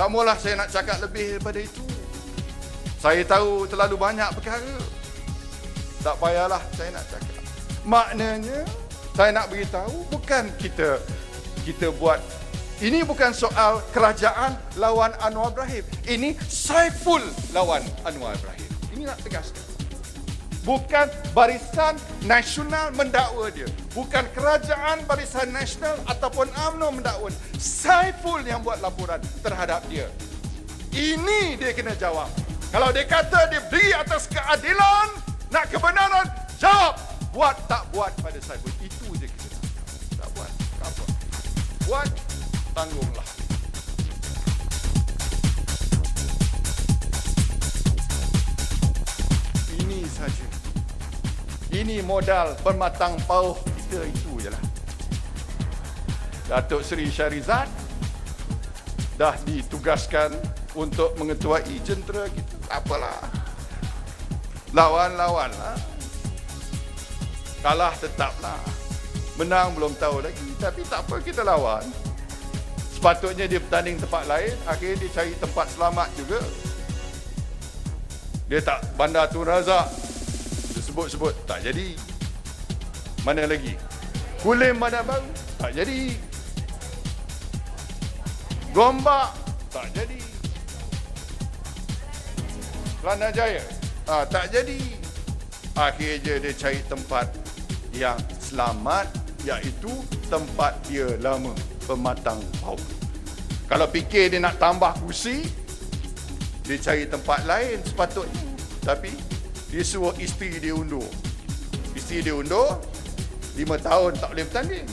Tak maulah saya nak cakap lebih daripada itu. Saya tahu terlalu banyak perkara. Tak payahlah saya nak cakap. Maknanya saya nak beritahu bukan kita kita buat ini bukan soal kerajaan lawan Anwar Ibrahim. Ini Saiful lawan Anwar Ibrahim. Ini nak tegaskan. Bukan barisan nasional mendakwa dia. Bukan kerajaan barisan nasional ataupun UMNO mendakwa. Saiful yang buat laporan terhadap dia. Ini dia kena jawab. Kalau dia kata dia berdiri atas keadilan, nak kebenaran, jawab. Buat tak buat pada Saiful. Itu je kita. Tak buat. Apa? Buat, tanggunglah. Ini modal pematang pauh kita itu je lah. Datuk Seri Syarizat dah ditugaskan untuk mengetuai jentera kita. Apalah. Lawan-lawan lah. Kalah tetaplah. Menang belum tahu lagi. Tapi tak apa kita lawan. Sepatutnya dia bertanding tempat lain. Akhirnya dia cari tempat selamat juga. Dia tak bandar Tun Razak. Sebut-sebut. Tak jadi. Mana lagi? Kulim mana baru? Tak jadi. Gombak? Tak jadi. Kelana Jaya? Ah, tak jadi. Akhirnya dia cari tempat yang selamat iaitu tempat dia lama pematang bau. Kalau fikir dia nak tambah kursi, dia cari tempat lain sepatutnya. Tapi dia suruh isteri dia undur. Isteri dia undur, lima tahun tak boleh bertanding.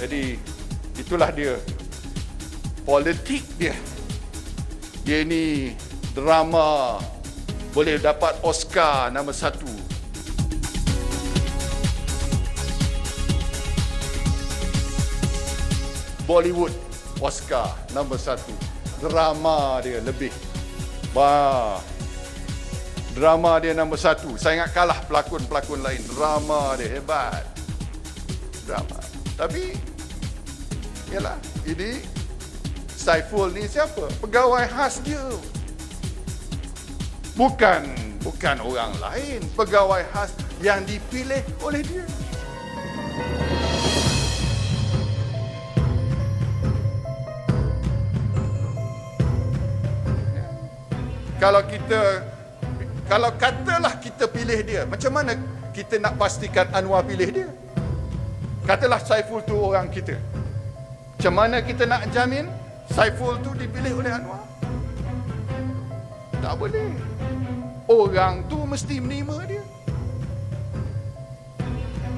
Jadi itulah dia politik dia. Dia ni drama boleh dapat Oscar nombor satu. Bollywood Oscar nombor satu. Drama dia lebih. Bah. Drama dia nombor satu. Saya ingat kalah pelakon-pelakon lain. Drama dia hebat. Drama. Tapi, yalah, ini Saiful ni siapa? Pegawai khas dia. Bukan bukan orang lain, pegawai khas yang dipilih oleh dia. Kalau kita kalau katalah kita pilih dia, macam mana kita nak pastikan Anwar pilih dia? Katalah Saiful tu orang kita. Macam mana kita nak jamin Saiful tu dipilih oleh Anwar? Tak boleh. Orang tu mesti menerima dia.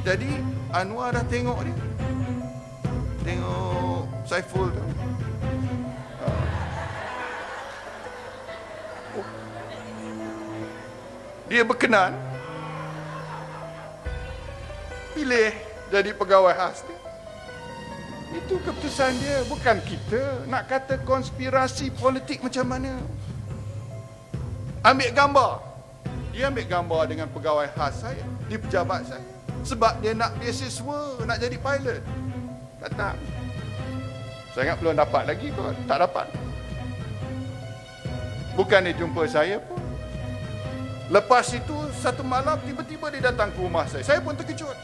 Jadi Anwar dah tengok dia. Tengok Saiful tu. Dia berkenan pilih jadi pegawai khas dia. Itu keputusan dia, bukan kita nak kata konspirasi politik macam mana. Ambil gambar. Dia ambil gambar dengan pegawai khas saya di pejabat saya. Sebab dia nak beasiswa, nak jadi pilot. Kata, saya ingat belum dapat lagi kot. Tak dapat. Bukan dia jumpa saya pun. Lepas itu, satu malam tiba-tiba dia datang ke rumah saya. Saya pun terkejut.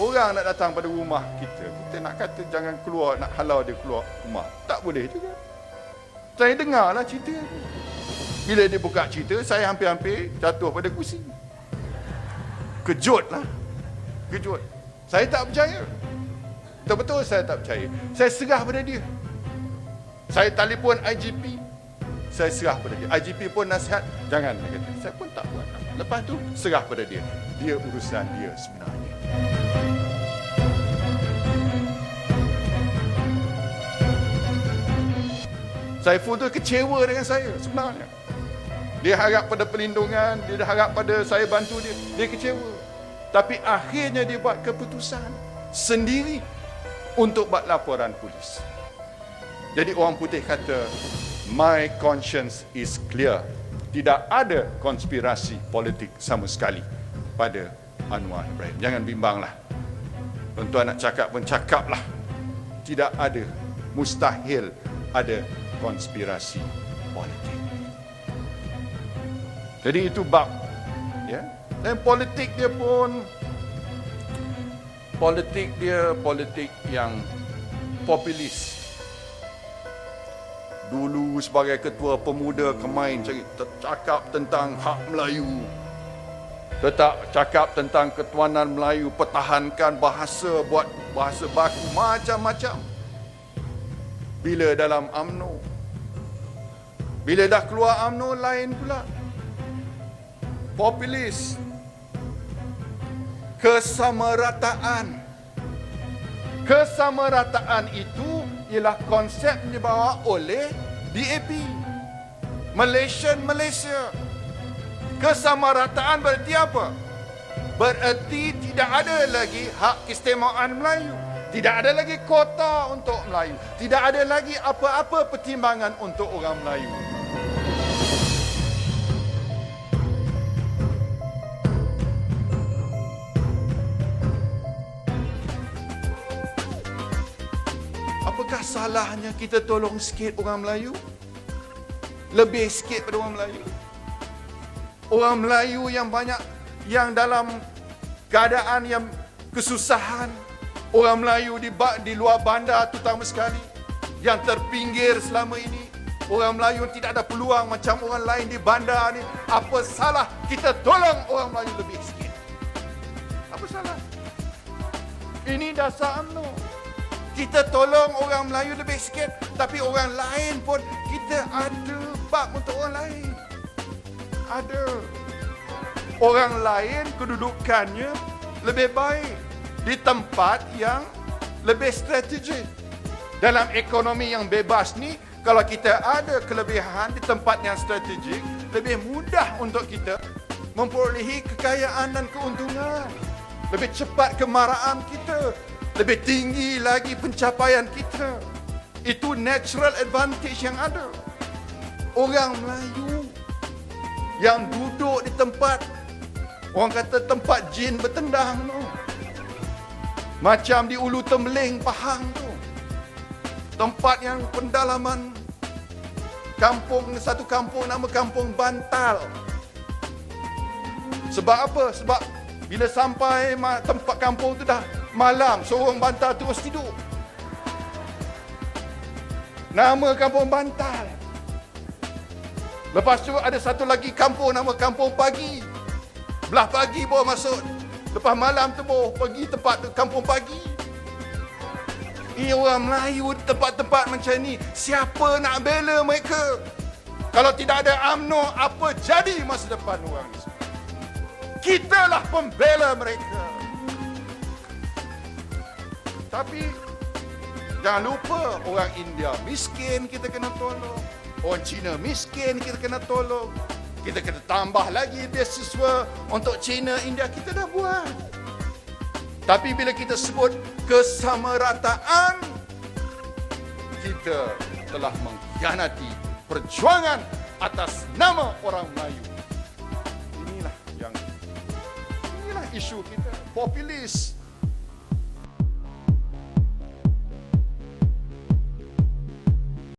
Orang nak datang pada rumah kita. Kita nak kata jangan keluar, nak halau dia keluar rumah. Tak boleh juga. Saya dengarlah cerita. Bila dia buka cerita, saya hampir-hampir jatuh pada kursi. Kejut lah. Kejut. Saya tak percaya. Betul-betul saya tak percaya. Saya serah pada dia. Saya telefon IGP. Saya serah pada dia. IGP pun nasihat, jangan. Dia kata. Saya pun tak buat. Lepas tu, serah pada dia. Dia urusan dia sebenarnya. Saiful tu kecewa dengan saya sebenarnya. Dia harap pada perlindungan, dia harap pada saya bantu dia. Dia kecewa. Tapi akhirnya dia buat keputusan sendiri untuk buat laporan polis. Jadi orang putih kata, my conscience is clear. Tidak ada konspirasi politik sama sekali pada Anwar Ibrahim. Jangan bimbanglah. Tuan-tuan nak cakap pun cakaplah. Tidak ada mustahil ada konspirasi politik. Jadi itu bab ya. Dan politik dia pun politik dia politik yang populis. Dulu sebagai ketua pemuda kemain cari cakap tentang hak Melayu. Tetap cakap tentang ketuanan Melayu, pertahankan bahasa, buat bahasa baku macam-macam. Bila dalam AMNO. Bila dah keluar AMNO lain pula. Populis. Kesamarataan. Kesamarataan itu ialah konsep dibawa oleh DAP. Malaysian Malaysia. Kesamarataan berarti apa? Berarti tidak ada lagi hak keistimewaan Melayu. Tidak ada lagi kota untuk Melayu. Tidak ada lagi apa-apa pertimbangan untuk orang Melayu. Apakah salahnya kita tolong sikit orang Melayu? Lebih sikit pada orang Melayu. Orang Melayu yang banyak yang dalam keadaan yang kesusahan. Orang Melayu di di luar bandar terutama sekali yang terpinggir selama ini. Orang Melayu tidak ada peluang macam orang lain di bandar ni. Apa salah kita tolong orang Melayu lebih sikit? Apa salah? Ini dasar UMNO. Kita tolong orang Melayu lebih sikit. Tapi orang lain pun kita ada bab untuk orang lain. Ada. Orang lain kedudukannya lebih baik di tempat yang lebih strategik. Dalam ekonomi yang bebas ni, kalau kita ada kelebihan di tempat yang strategik, lebih mudah untuk kita memperolehi kekayaan dan keuntungan. Lebih cepat kemarahan kita, lebih tinggi lagi pencapaian kita. Itu natural advantage yang ada. Orang Melayu yang duduk di tempat orang kata tempat jin bertendang tu. Macam di Ulu Tembeling Pahang tu. Tempat yang pendalaman kampung satu kampung nama kampung Bantal. Sebab apa? Sebab bila sampai tempat kampung tu dah malam, seorang Bantal terus tidur. Nama kampung Bantal. Lepas tu ada satu lagi kampung nama kampung Pagi. Belah pagi bawa masuk. Lepas malam tu bawa pergi tempat tu, kampung pagi. Ini orang Melayu tempat-tempat macam ni. Siapa nak bela mereka? Kalau tidak ada UMNO, apa jadi masa depan orang ni? Kita lah pembela mereka. Tapi jangan lupa orang India miskin kita kena tolong. Orang Cina miskin kita kena tolong. Kita kena tambah lagi beasiswa untuk China, India. Kita dah buat. Tapi bila kita sebut kesamarataan, kita telah mengkhianati perjuangan atas nama orang Melayu. Inilah yang inilah isu kita. Populis.